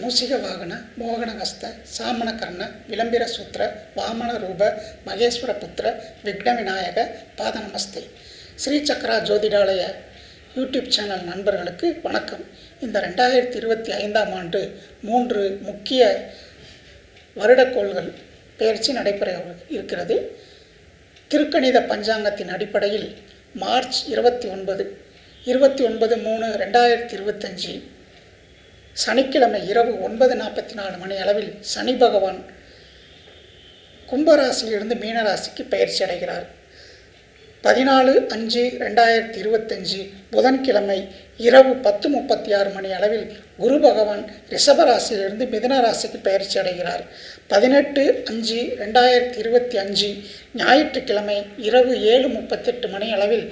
மூசிக வாகன மோகனகஸ்த சாமணகர்ண விளம்பிர சூத்திர வாமன ரூப மகேஸ்வர புத்திர விக்ன விநாயக பாத ஸ்ரீ சக்கரா ஜோதிடாலய யூடியூப் சேனல் நண்பர்களுக்கு வணக்கம். இந்த ரெண்டாயிரத்தி இருபத்தி ஐந்தாம் ஆண்டு மூன்று முக்கிய வருடக்கோள்கள் பயிற்சி நடைபெற இருக்கிறது. திருக்கணித பஞ்சாங்கத்தின் அடிப்படையில் மார்ச் இருபத்தி ஒன்பது இருபத்தி ஒன்பது மூணு ரெண்டாயிரத்தி இருபத்தஞ்சி சனிக்கிழமை இரவு ஒன்பது நாற்பத்தி நாலு மணி அளவில் சனி பகவான் கும்பராசியிலிருந்து மீனராசிக்கு பயிற்சி அடைகிறார். பதினாலு அஞ்சு ரெண்டாயிரத்தி இருபத்தஞ்சி புதன்கிழமை இரவு பத்து முப்பத்தி ஆறு மணி அளவில் குரு பகவான் ரிஷபராசியிலிருந்து மிதுன ராசிக்கு பயிற்சி அடைகிறார். பதினெட்டு அஞ்சு ரெண்டாயிரத்தி இருபத்தி அஞ்சு ஞாயிற்றுக்கிழமை இரவு ஏழு முப்பத்தெட்டு மணி அளவில்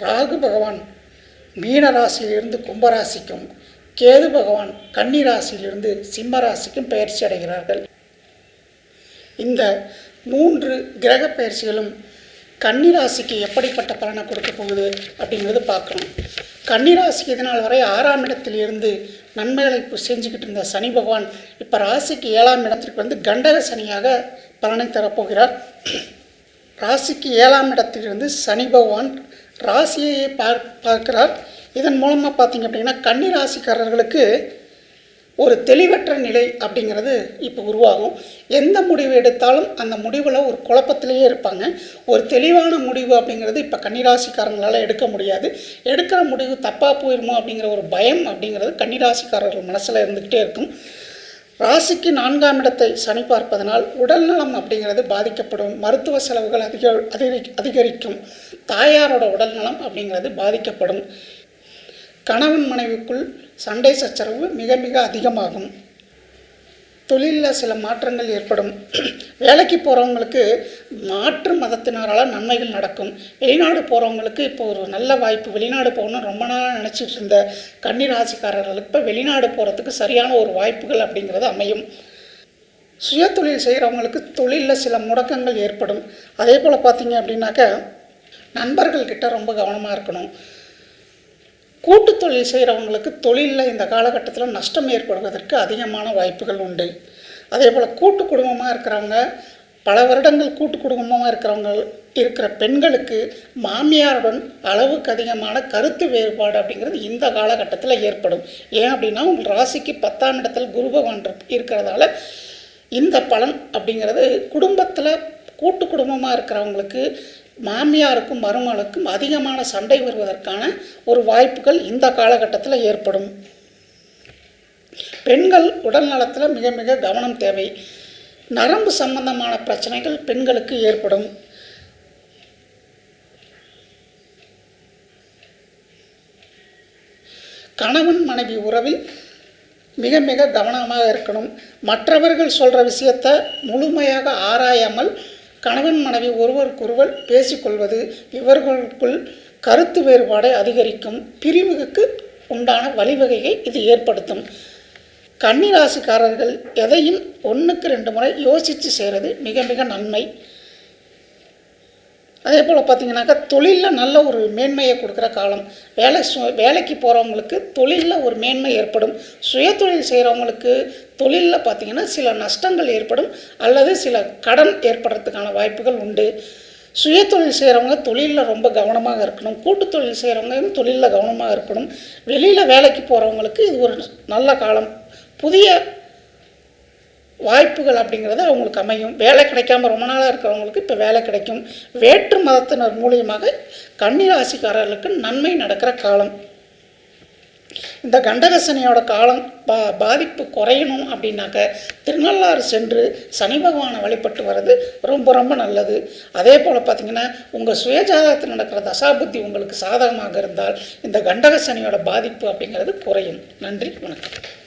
ராகு பகவான் மீனராசியிலிருந்து கும்பராசிக்கும் கேது பகவான் கன்னி ராசியிலிருந்து சிம்ம ராசிக்கும் பயிற்சி அடைகிறார்கள். இந்த மூன்று கிரக பயிற்சிகளும் கன்னி ராசிக்கு எப்படிப்பட்ட பலனை கொடுக்க போகுது அப்படிங்கிறது பார்க்கணும். கன்னி ராசிக்கு இதனால் வரை ஆறாம் இடத்தில் இருந்து நன்மைகளை செஞ்சுக்கிட்டு இருந்த சனி பகவான் இப்போ ராசிக்கு ஏழாம் இடத்திற்கு வந்து கண்டக சனியாக பலனை தரப்போகிறார். ராசிக்கு ஏழாம் இடத்திலிருந்து சனி பகவான் ராசியையே பார் பார்க்கிறார். இதன் மூலமாக பார்த்தீங்க அப்படின்னா கன்னிராசிக்காரர்களுக்கு ஒரு தெளிவற்ற நிலை அப்படிங்கிறது இப்போ உருவாகும். எந்த முடிவு எடுத்தாலும் அந்த முடிவில் ஒரு குழப்பத்திலேயே இருப்பாங்க. ஒரு தெளிவான முடிவு அப்படிங்கிறது இப்போ கன்னிராசிக்காரங்களால் எடுக்க முடியாது. எடுக்கிற முடிவு தப்பாக போயிருமோ அப்படிங்கிற ஒரு பயம் அப்படிங்கிறது கன்னிராசிக்காரர்கள் மனசில் இருந்துக்கிட்டே இருக்கும். ராசிக்கு நான்காம் இடத்தை சனி பார்ப்பதனால் உடல்நலம் அப்படிங்கிறது பாதிக்கப்படும். மருத்துவ செலவுகள் அதிக அதிகரி அதிகரிக்கும். தாயாரோட உடல்நலம் அப்படிங்கிறது பாதிக்கப்படும். கணவன் மனைவிக்குள் சண்டை சச்சரவு மிக மிக அதிகமாகும். தொழிலில் சில மாற்றங்கள் ஏற்படும். வேலைக்கு போகிறவங்களுக்கு மாற்று மதத்தினரால் நன்மைகள் நடக்கும். வெளிநாடு போகிறவங்களுக்கு இப்போ ஒரு நல்ல வாய்ப்பு. வெளிநாடு போகணும்னு ரொம்ப நாளாக நினச்சிட்டு இருந்த கன்னிராசிக்காரர்களுக்கு இப்போ வெளிநாடு போகிறதுக்கு சரியான ஒரு வாய்ப்புகள் அப்படிங்கிறது அமையும். சுய தொழில் செய்கிறவங்களுக்கு தொழிலில் சில முடக்கங்கள் ஏற்படும். அதே போல் பார்த்தீங்க அப்படின்னாக்க நண்பர்கள்கிட்ட ரொம்ப கவனமாக இருக்கணும். கூட்டு தொழில் செய்கிறவங்களுக்கு தொழிலில் இந்த காலகட்டத்தில் நஷ்டம் ஏற்படுவதற்கு அதிகமான வாய்ப்புகள் உண்டு. அதே போல் கூட்டு குடும்பமாக இருக்கிறவங்க பல வருடங்கள் கூட்டு குடும்பமாக இருக்கிறவங்க இருக்கிற பெண்களுக்கு மாமியாருடன் அளவுக்கு அதிகமான கருத்து வேறுபாடு அப்படிங்கிறது இந்த காலகட்டத்தில் ஏற்படும். ஏன் அப்படின்னா உங்கள் ராசிக்கு பத்தாம் இடத்தில் குரு பகவான் இருக்கிறதால இந்த பலன் அப்படிங்கிறது குடும்பத்தில் கூட்டு குடும்பமாக இருக்கிறவங்களுக்கு மாமியாருக்கும் மருமகளுக்கும் அதிகமான சண்டை வருவதற்கான ஒரு வாய்ப்புகள் இந்த காலகட்டத்தில் ஏற்படும். பெண்கள் உடல் நலத்தில் மிக மிக கவனம் தேவை. நரம்பு சம்பந்தமான பிரச்சனைகள் பெண்களுக்கு ஏற்படும். கணவன் மனைவி உறவில் மிக மிக கவனமாக இருக்கணும். மற்றவர்கள் சொல்கிற விஷயத்தை முழுமையாக ஆராயாமல் கணவன் மனைவி ஒருவருக்கொருவர் பேசிக்கொள்வது இவர்களுக்குள் கருத்து வேறுபாடை அதிகரிக்கும் பிரிவுக்கு உண்டான வழிவகையை இது ஏற்படுத்தும். கன்னிராசிக்காரர்கள் எதையும் ஒன்றுக்கு ரெண்டு முறை யோசித்து செய்கிறது மிக மிக நன்மை. அதே போல் பார்த்தீங்கன்னாக்கா தொழிலில் நல்ல ஒரு மேன்மையை கொடுக்குற காலம். வேலை சு வேலைக்கு போகிறவங்களுக்கு தொழிலில் ஒரு மேன்மை ஏற்படும். சுய தொழில் செய்கிறவங்களுக்கு தொழிலில் பார்த்திங்கன்னா சில நஷ்டங்கள் ஏற்படும் அல்லது சில கடன் ஏற்படுறதுக்கான வாய்ப்புகள் உண்டு. சுய தொழில் செய்கிறவங்க தொழிலில் ரொம்ப கவனமாக இருக்கணும். கூட்டு தொழில் செய்கிறவங்க தொழிலில் கவனமாக இருக்கணும். வெளியில் வேலைக்கு போகிறவங்களுக்கு இது ஒரு நல்ல காலம். புதிய வாய்ப்புகள் அப்படிங்கிறது அவங்களுக்கு அமையும். வேலை கிடைக்காம ரொம்ப நாளாக இருக்கிறவங்களுக்கு இப்போ வேலை கிடைக்கும். வேற்று மதத்தினர் மூலியமாக கன்னிராசிக்காரர்களுக்கு நன்மை நடக்கிற காலம். இந்த கண்டகசனியோட காலம் பா பாதிப்பு குறையணும் அப்படின்னாக்க திருநள்ளாறு சென்று சனி பகவானை வழிபட்டு வர்றது ரொம்ப ரொம்ப நல்லது. அதே போல் பார்த்திங்கன்னா உங்கள் சுயஜாதகத்தில் நடக்கிற தசாபுத்தி உங்களுக்கு சாதகமாக இருந்தால் இந்த கண்டகசனியோட பாதிப்பு அப்படிங்கிறது குறையும். நன்றி வணக்கம்.